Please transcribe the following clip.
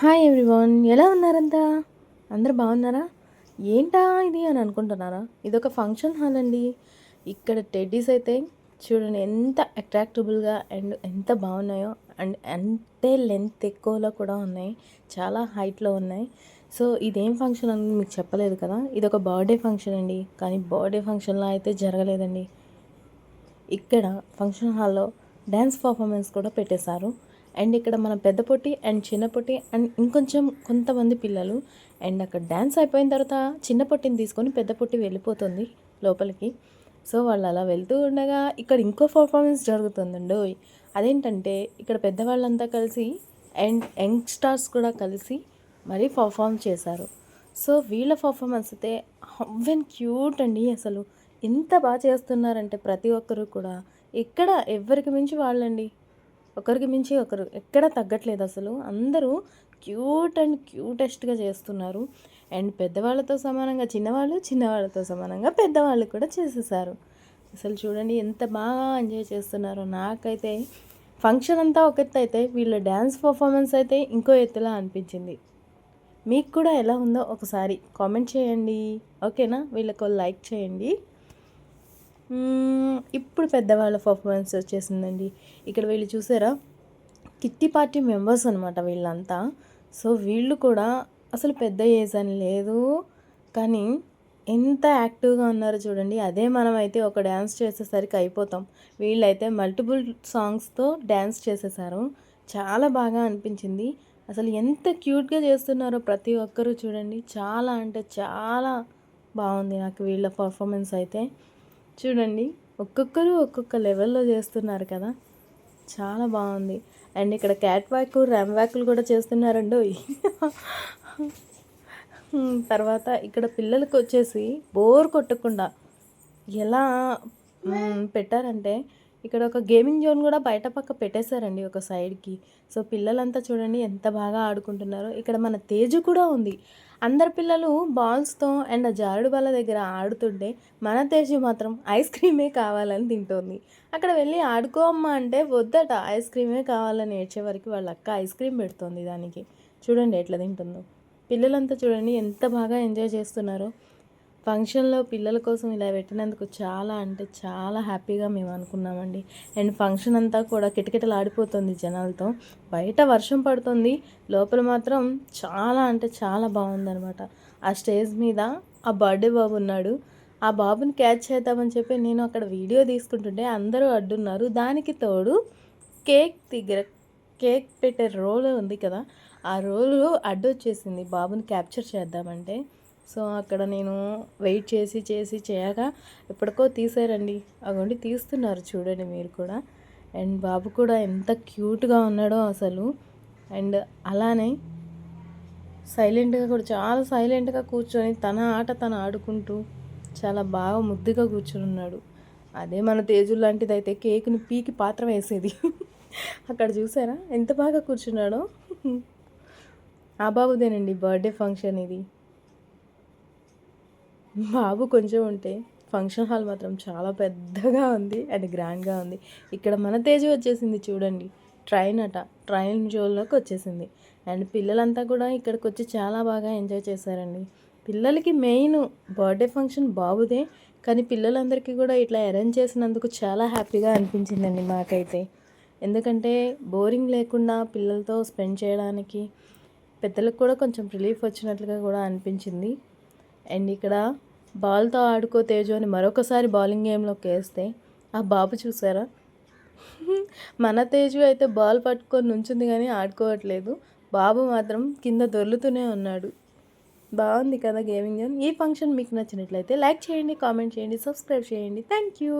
Hi everyone ఎలా ఉన్నారంతా? అందరూ బాగున్నారా? ఏంటా ఇది అని అనుకుంటున్నారా? ఇది ఒక ఫంక్షన్ హాల్ అండి. ఇక్కడ టెడ్డీస్ అయితే చూడండి ఎంత అట్రాక్టబుల్గా అండ్ ఎంత బాగున్నాయో అండ్ అంతే లెంత్ ఎక్కువలో కూడా ఉన్నాయి. చాలా హైట్లో ఉన్నాయి. సో ఇదేం ఫంక్షన్ అని మీకు చెప్పలేదు కదా? ఇది ఒక బర్త్డే ఫంక్షన్ అండి. కానీ బర్త్డే ఫంక్షన్లో అయితే జరగలేదండి. ఇక్కడ ఫంక్షన్ హాల్లో డ్యాన్స్ పర్ఫార్మెన్స్ కూడా పెట్టేశారు. అండ్ ఇక్కడ మన పెద్ద పొట్టి అండ్ చిన్న పొట్టి అండ్ ఇంకొంచెం కొంతమంది పిల్లలు అండ్ అక్కడ డ్యాన్స్ అయిపోయిన తర్వాత చిన్న పొట్టిని తీసుకొని పెద్ద పొట్టి వెళ్ళిపోతుంది లోపలికి. సో వాళ్ళు అలా వెళ్తూ ఉండగా ఇక్కడ ఇంకో పర్ఫార్మెన్స్ జరుగుతుందండి అదేంటంటే ఇక్కడ పెద్దవాళ్ళంతా కలిసి అండ్ యంగ్ స్టార్స్ కూడా కలిసి మరీ పర్ఫామ్ చేశారు. సో వీళ్ళ పర్ఫార్మెన్స్ అయితే వెన్ క్యూట్ అండి అసలు. ఎంత బాగా చేస్తున్నారంటే ప్రతి ఒక్కరు కూడా. ఎక్కడ ఎవరికి మించి వాళ్ళండి? ఒకరికి మించి ఒకరు ఎక్కడ తగ్గట్లేదు అసలు. అందరూ క్యూట్ అండ్ క్యూటెస్ట్గా చేస్తున్నారు. అండ్ పెద్దవాళ్ళతో సమానంగా చిన్నవాళ్ళు చిన్నవాళ్ళతో సమానంగా పెద్దవాళ్ళు కూడా చేసేసారు. అసలు చూడండి ఎంత బాగా ఎంజాయ్ చేస్తున్నారో. నాకైతే ఫంక్షన్ అంతా ఒక ఎత్తు అయితే వీళ్ళ డ్యాన్స్ పర్ఫార్మెన్స్ అయితే ఇంకో ఎత్తులా అనిపించింది. మీకు కూడా ఎలా ఉందో ఒకసారి కామెంట్ చేయండి. ఓకేనా? వీళ్ళకు లైక్ చేయండి. ఇప్పుడు పెద్దవాళ్ళ పర్ఫార్మెన్స్ వచ్చేసిందండి. ఇక్కడ వీళ్ళు చూసారా? కిట్టి పార్టీ మెంబర్స్ అనమాట వీళ్ళంతా. సో వీళ్ళు కూడా అసలు పెద్ద ఏజ్ అని లేదు. కానీ ఎంత యాక్టివ్గా ఉన్నారో చూడండి. అదే మనమైతే ఒక డ్యాన్స్ చేసేసరికి అయిపోతాం. వీళ్ళైతే మల్టిపుల్ సాంగ్స్తో డ్యాన్స్ చేసేసారు. చాలా బాగా అనిపించింది. అసలు ఎంత క్యూట్గా చేస్తున్నారో ప్రతి ఒక్కరూ చూడండి. చాలా అంటే చాలా బాగుంది నాకు వీళ్ళ పర్ఫార్మెన్స్ అయితే. చూడండి. ఒక్కొక్కరు ఒక్కొక్క లెవెల్లో చేస్తున్నారు కదా. చాలా బాగుంది. అండ్ ఇక్కడ క్యాట్ వ్యాక్ ర్యామ్ వ్యాక్లు కూడా చేస్తున్నారండి. తర్వాత ఇక్కడ పిల్లలకు వచ్చేసి బోర్ కొట్టకుండా ఎలా పెట్టారంటే ఇక్కడ ఒక గేమింగ్ జోన్ కూడా బయట పక్క పెట్టేశారండి ఒక సైడ్కి సో పిల్లలంతా చూడండి ఎంత బాగా ఆడుకుంటున్నారో. ఇక్కడ మన తేజు కూడా ఉంది. అందరు పిల్లలు బాల్స్తో అండ్ జారుడు బల్ల దగ్గర ఆడుతుంటే మన తేజు మాత్రం ఐస్ క్రీమే కావాలని తింటోంది. అక్కడ వెళ్ళి ఆడుకో అమ్మ అంటే వద్దట ఐస్ క్రీమే కావాలని ఏడ్చే వరకు వాళ్ళ అక్క ఐస్ క్రీమ్ పెడుతోంది దానికి. చూడండి ఎట్లా తింటుందో. పిల్లలంతా చూడండి ఎంత బాగా ఎంజాయ్ చేస్తున్నారో. ఫంక్షన్లో పిల్లల కోసం ఇలా పెట్టినందుకు చాలా అంటే చాలా హ్యాపీగా మేము అనుకున్నామండి. అండ్ ఫంక్షన్ అంతా కూడా కిటకిటలు ఆడిపోతుంది జనాలతో. బయట వర్షం పడుతుంది. లోపల మాత్రం చాలా అంటే చాలా బాగుందనమాట ఆ స్టేజ్ మీద ఆ బర్త్డే బాబు ఉన్నాడు. ఆ బాబుని క్యాచ్ చేద్దామని చెప్పి నేను అక్కడ వీడియో తీసుకుంటుంటే అందరూ అడ్డున్నారు. దానికి తోడు కేక్ దగ్గర కేక్ పెట్టే రోల్ ఉంది కదా. ఆ రోలు అడ్డు వచ్చేసింది బాబుని క్యాప్చర్ చేద్దామంటే. సో అక్కడ నేను వెయిట్ చేసి చేసి చేయగా ఎప్పటికో తీసారండి అగోండి తీస్తున్నారు చూడండి మీరు కూడా. అండ్ బాబు కూడా ఎంత క్యూట్గా ఉన్నాడో అసలు. అండ్ అలానే సైలెంట్గా కూడా చాలా సైలెంట్గా కూర్చొని తన ఆట తను ఆడుకుంటూ చాలా బాగా ముద్దుగా కూర్చొని ఉన్నాడు. అదే మన తేజు లాంటిది అయితే కేక్ని పీకి పాత్ర వేసేది. అక్కడ చూసారా? ఎంత బాగా కూర్చున్నాడో. ఆ బాబుదేనండి బర్త్డే ఫంక్షన్ ఇది. బాబు కొంచెం ఉంటే ఫంక్షన్ హాల్ మాత్రం చాలా పెద్దగా ఉంది అండ్ గ్రాండ్గా ఉంది. ఇక్కడ మన తేజ వచ్చేసింది చూడండి. ట్రైన్ అట. ట్రైన్ జోన్లోకి వచ్చేసింది. అండ్ పిల్లలంతా కూడా ఇక్కడికి వచ్చి చాలా బాగా ఎంజాయ్ చేశారండి. పిల్లలకి మెయిన్ బర్త్డే ఫంక్షన్ బాబుదే. కానీ పిల్లలందరికీ కూడా ఇట్లా అరేంజ్ చేసినందుకు చాలా హ్యాపీగా అనిపించిందండి మాకైతే. ఎందుకంటే బోరింగ్ లేకుండా పిల్లలతో స్పెండ్ చేయడానికి పెద్దలకు కూడా కొంచెం రిలీఫ్ వచ్చినట్లుగా కూడా అనిపించింది. అండ్ ఇక్కడ బాల్తో ఆడుకో తేజు అని మరొకసారి బౌలింగ్ గేమ్లోకి వేస్తే ఆ బాబు చూసారా? మన తేజు అయితే బాల్ పట్టుకొని నుంచింది కానీ ఆడుకోవట్లేదు. బాబు మాత్రం కింద దొర్లుతూనే ఉన్నాడు. బాగుంది కదా గేమింగ్ జోన్. ఈ ఫంక్షన్ మీకు నచ్చినట్లయితే లైక్ చేయండి కామెంట్ చేయండి సబ్స్క్రైబ్ చేయండి. Thank you.